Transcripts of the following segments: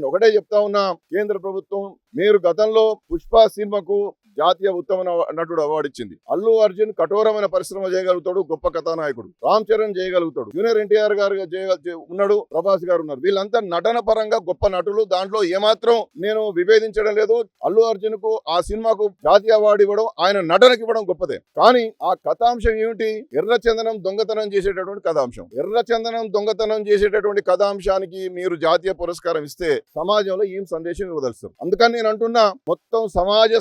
నేను ఒకటే చెప్తా ఉన్నా కేంద్ర ప్రభుత్వం మీరు గతంలో పుష్ప సినిమాకు జాతీయ ఉత్తమ నటుడు అవార్డు ఇచ్చింది అల్లు అర్జున్ కఠోరమైన పరిశ్రమ చేయగలుగుతాడు గొప్ప కథానాయకుడు. రామ్ చరణ్ చేయగలుగుతాడు జూనియర్ ఎన్టీఆర్ గారు ఉన్నాడు ప్రభాస్ గారు ఉన్నారు. వీళ్ళంతా నటన పరంగా గొప్ప నటులు. దాంట్లో ఏమాత్రం నేను విభేదించడం లేదు. అల్లు అర్జున్కు ఆ సినిమాకు జాతీయ అవార్డు ఇవ్వడం ఆయన నటనకి ఇవ్వడం గొప్పదే. కానీ ఆ కథాంశం ఏమిటి? ఎర్ర చందనం దొంగతనం చేసేటటువంటి కథాంశం. ఎర్ర చందనం దొంగతనం చేసేటటువంటి కథాంశానికి మీరు జాతీయ పురస్కారం ఇస్తే సమాజంలో ఏం సందేశం ఇవ్వదలుస్తారు? అందుకని నేను అంటున్నా మొత్తం సమాజ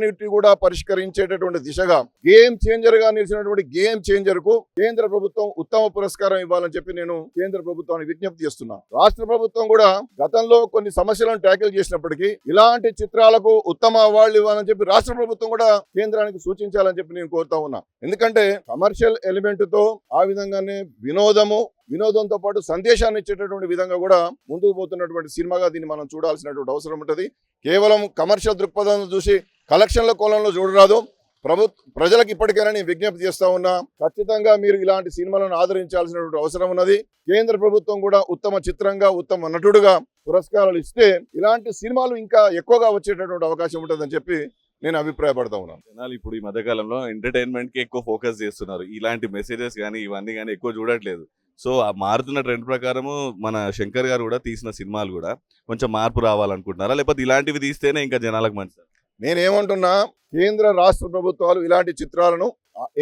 సమస్యలన్నిటి కూడా పరిష్కరించేటటువంటి దిశగా గేమ్ చేంజర్గా నిలిచినటువంటి గేమ్ చేంజర్కు కేంద్ర ప్రభుత్వం ఉత్తమ పురస్కారం ఇవ్వాలని చెప్పి నేను కేంద్ర ప్రభుత్వాన్ని విజ్ఞప్తి చేస్తున్నా. రాష్ట్ర ప్రభుత్వం కూడా గతంలో కొన్ని సమస్యలను ట్యాకిల్ చేసినప్పటికీ ఇలాంటి చిత్రాలకు ఉత్తమ అవార్డులు ఇవ్వాలని చెప్పి రాష్ట్ర ప్రభుత్వం కూడా కేంద్రానికి సూచించాలని చెప్పి నేను కోరుతా ఉన్నా. ఎందుకంటే కమర్షియల్ ఎలిమెంట్తో ఆ విధంగానే వినోదము వినోదంతో పాటు సందేశాన్ని ఇచ్చేటటువంటి విధంగా కూడా ముందుకు పోతున్నటువంటి సినిమాగా దీన్ని మనం చూడాల్సినటువంటి అవసరం ఉంటుంది. కేవలం కమర్షియల్ దృక్పథం చూసి కలెక్షన్ల కోణంలో చూడరాదు. ప్రభుత్వ ప్రజలకు ఇప్పటికైనా నేను విజ్ఞప్తి చేస్తా ఉన్నా ఖచ్చితంగా మీరు ఇలాంటి సినిమాలను ఆదరించాల్సినటువంటి అవసరం ఉన్నది. కేంద్ర ప్రభుత్వం కూడా ఉత్తమ చిత్రంగా ఉత్తమ నటుడుగా పురస్కారాలు ఇస్తే ఇలాంటి సినిమాలు ఇంకా ఎక్కువగా వచ్చేటటువంటి అవకాశం ఉంటుందని చెప్పి నేను అభిప్రాయపడతా ఉన్నాను జనాలు ఇప్పుడు ఈ మధ్యకాలంలో ఎంటర్టైన్మెంట్కి ఎక్కువ ఫోకస్ చేస్తున్నారు. ఇలాంటి మెసేజెస్ కానీ ఇవన్నీ కానీ ఎక్కువ చూడట్లేదు. సో ఆ మారుతున్న ట్రెండ్ ప్రకారము మన శంకర్ గారు కూడా తీసిన సినిమాలు కూడా కొంచెం మార్పు రావాలనుకుంటున్నారా? లేకపోతే ఇలాంటివి తీస్తేనే ఇంకా జనాలకు మంచిది? నేనేమంటున్నా కేంద్ర రాష్ట్ర ప్రభుత్వాలు ఇలాంటి చిత్రాలను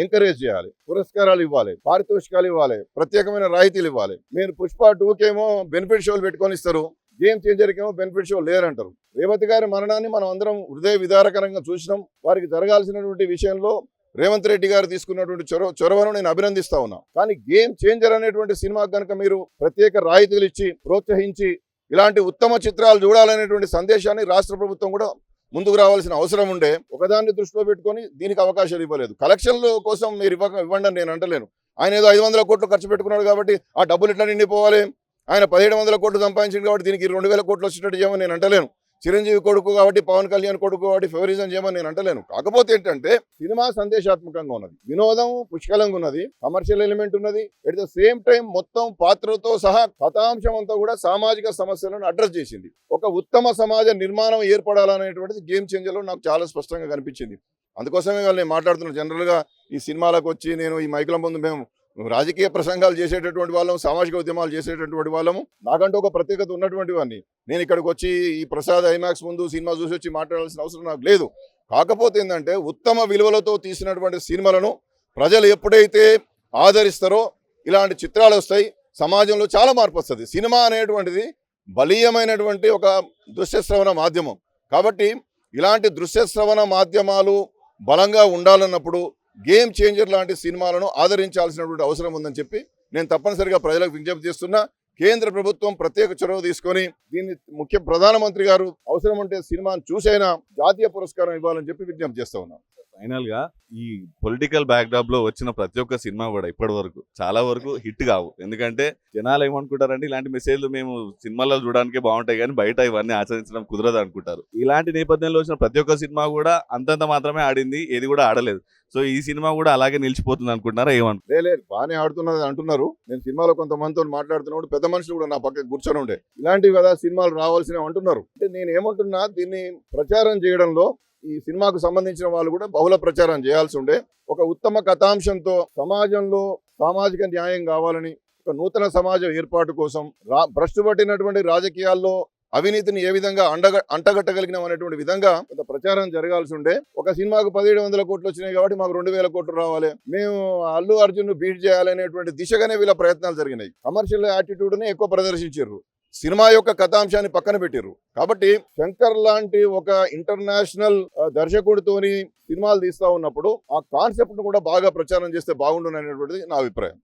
ఎంకరేజ్ చేయాలి. పురస్కారాలు ఇవ్వాలి పారితోషికాలు ఇవ్వాలి ప్రత్యేకమైన రాయితీలు ఇవ్వాలి. మీరు పుష్ప టూకేమో బెనిఫిట్ షోలు పెట్టుకొని ఇస్తారు. గేమ్ చేంజర్కేమో బెనిఫిట్ షో లేరంటారు. రేవంత్ గారి మరణాన్ని మనం అందరం హృదయ విదారకరంగా చూసినాం. వారికి జరగాల్సినటువంటి విషయంలో రేవంత్ రెడ్డి గారు తీసుకున్నటువంటి చొరవ చొరవను నేను అభినందిస్తా ఉన్నా. కానీ గేమ్ చేంజర్ అనేటువంటి సినిమా కనుక మీరు ప్రత్యేక రాయితీలు ఇచ్చి ప్రోత్సహించి ఇలాంటి ఉత్తమ చిత్రాలు చూడాలనేటువంటి సందేశాన్ని రాష్ట్ర ప్రభుత్వం కూడా ముందుకు రావాల్సిన అవసరం ఉండే ఒకదాన్ని దృష్టిలో పెట్టుకొని దీనికి అవకాశాలు ఇవ్వలేదు. కలెక్షన్ల కోసం మీరు ఇవ్వక ఇవ్వండి నేను అంటలేను. ఆయన ఏదో ఐదు వందల కోట్లు ఖర్చు పెట్టుకున్నాడు కాబట్టి ఆ డబ్బులు ఎట్లా నిండిపోవాలి. ఆయన పదిహేడు వందల కోట్లు సంపాదించింది కాబట్టి దీనికి రెండు వేల కోట్లు వచ్చేటట్టు చేయమని నేను అంటలేను. చిరంజీవి కొడుకు కాబట్టి పవన్ కళ్యాణ్ కొడుకు కాబట్టి ఫేవరిజం చేయమని నేను అంటలేను. కాకపోతే ఏంటంటే సినిమా సందేశాత్మకంగా ఉన్నది. వినోదం పుష్కలంగా ఉన్నది. కమర్షియల్ ఎలిమెంట్ ఉన్నది. ఎట్ ద సేమ్ టైం మొత్తం పాత్రతో సహా కథాంశం అంతా కూడా సామాజిక సమస్యలను అడ్రస్ చేసింది. ఒక ఉత్తమ సమాజ నిర్మాణం ఏర్పడాలనేటువంటిది గేమ్ చేంజర్లో నాకు చాలా స్పష్టంగా కనిపించింది. అందుకోసమే వాళ్ళు నేను మాట్లాడుతున్నాను జనరల్గా ఈ సినిమాలకు వచ్చి నేను ఈ మైకుల ముందు మేము రాజకీయ ప్రసంగాలు చేసేటటువంటి వాళ్ళం సామాజిక ఉద్యమాలు చేసేటటువంటి వాళ్ళము. నాకంటూ ఒక ప్రత్యేకత ఉన్నటువంటి వాడిని. నేను ఇక్కడికి వచ్చి ఈ ప్రసాద్ ఐమాక్స్ ముందు సినిమా చూసి వచ్చి మాట్లాడాల్సిన అవసరం నాకు లేదు. కాకపోతే ఏంటంటే ఉత్తమ విలువలతో తీసినటువంటి సినిమాలను ప్రజలు ఎప్పుడైతే ఆదరిస్తారో ఇలాంటి చిత్రాలు వస్తాయి. సమాజంలో చాలా మార్పు వస్తుంది. సినిమా అనేటువంటిది బలీయమైనటువంటి ఒక దృశ్యశ్రవణ మాధ్యమం. కాబట్టి ఇలాంటి దృశ్యశ్రవణ మాధ్యమాలు బలంగా ఉండాలన్నప్పుడు గేమ్ చేంజర్ లాంటి సినిమాలను ఆదరించాల్సినటువంటి అవసరం ఉందని చెప్పి నేను తప్పనిసరిగా ప్రజలకు విజ్ఞప్తి చేస్తున్నా. కేంద్ర ప్రభుత్వం ప్రత్యేక చొరవ తీసుకొని దీన్ని ముఖ్య ప్రధానమంత్రి గారు అవసరం ఉంటే సినిమాను చూసైనా జాతీయ పురస్కారం ఇవ్వాలని చెప్పి విజ్ఞప్తి చేస్తా ఉన్నాను ఫైనల్గా ఈ పొలిటికల్ బ్యాక్డ్రాప్లో వచ్చిన ప్రతి ఒక్క సినిమా కూడా ఇప్పటి వరకు చాలా వరకు హిట్ కావు. ఎందుకంటే జనాలు ఏమనుకుంటారంటే ఇలాంటి మెసేజ్లు మేము సినిమాల్లో చూడడానికి బాగుంటాయి కానీ బయట ఇవన్నీ ఆచరించడం కుదరదు అనుకుంటారు. ఇలాంటి నేపథ్యంలో వచ్చిన ప్రతి ఒక్క సినిమా కూడా అంతంత మాత్రమే ఆడింది ఏది కూడా ఆడలేదు. సో ఈ సినిమా కూడా అలాగే నిలిచిపోతుంది అనుకుంటున్నారా ఏమను లేదు బాగానే ఆడుతున్నది అంటున్నారు. నేను సినిమాలో కొంతమందితో మాట్లాడుతున్నప్పుడు పెద్ద మనుషులు కూడా నా పక్కన కూర్చొని ఉండే ఇలాంటివి కదా సినిమాలు రావాల్సినవి అంటున్నారు. అంటే నేను ఏమంటున్నా దీన్ని ప్రచారం చేయడంలో ఈ సినిమాకు సంబంధించిన వాళ్ళు కూడా బహుళ ప్రచారం చేయాల్సి ఉండే ఒక ఉత్తమ కథాంశంతో సమాజంలో సామాజిక న్యాయం కావాలని ఒక నూతన సమాజం ఏర్పాటు కోసం రా భ్రష్టుపట్టినటువంటి రాజకీయాల్లో అవినీతిని ఏ విధంగా అండగ అంటగట్టగలిగినాం అనేటువంటి విధంగా కొంత ప్రచారం జరగాల్సి ఉండే. ఒక సినిమాకు పదిహేడు వందల కోట్లు వచ్చినాయి కాబట్టి మాకు రెండు వేల కోట్లు రావాలి. మేము అల్లు అర్జున్ బీట్ చేయాలనేటువంటి దిశగానే వీళ్ళ ప్రయత్నాలు జరిగినాయి. కమర్షియల్ యాటిట్యూడ్ని ఎక్కువ ప్రదర్శించారు సినిమా యొక్క కథాంశాన్ని పక్కన పెట్టారు కాబట్టి శంకర్ లాంటి ఒక ఇంటర్నేషనల్ దర్శకుడితోని సినిమాలు తీస్తా ఉన్నప్పుడు ఆ కాన్సెప్ట్ను కూడా బాగా ప్రచారం చేస్తే బాగుండు అనేటువంటిది నా అభిప్రాయం.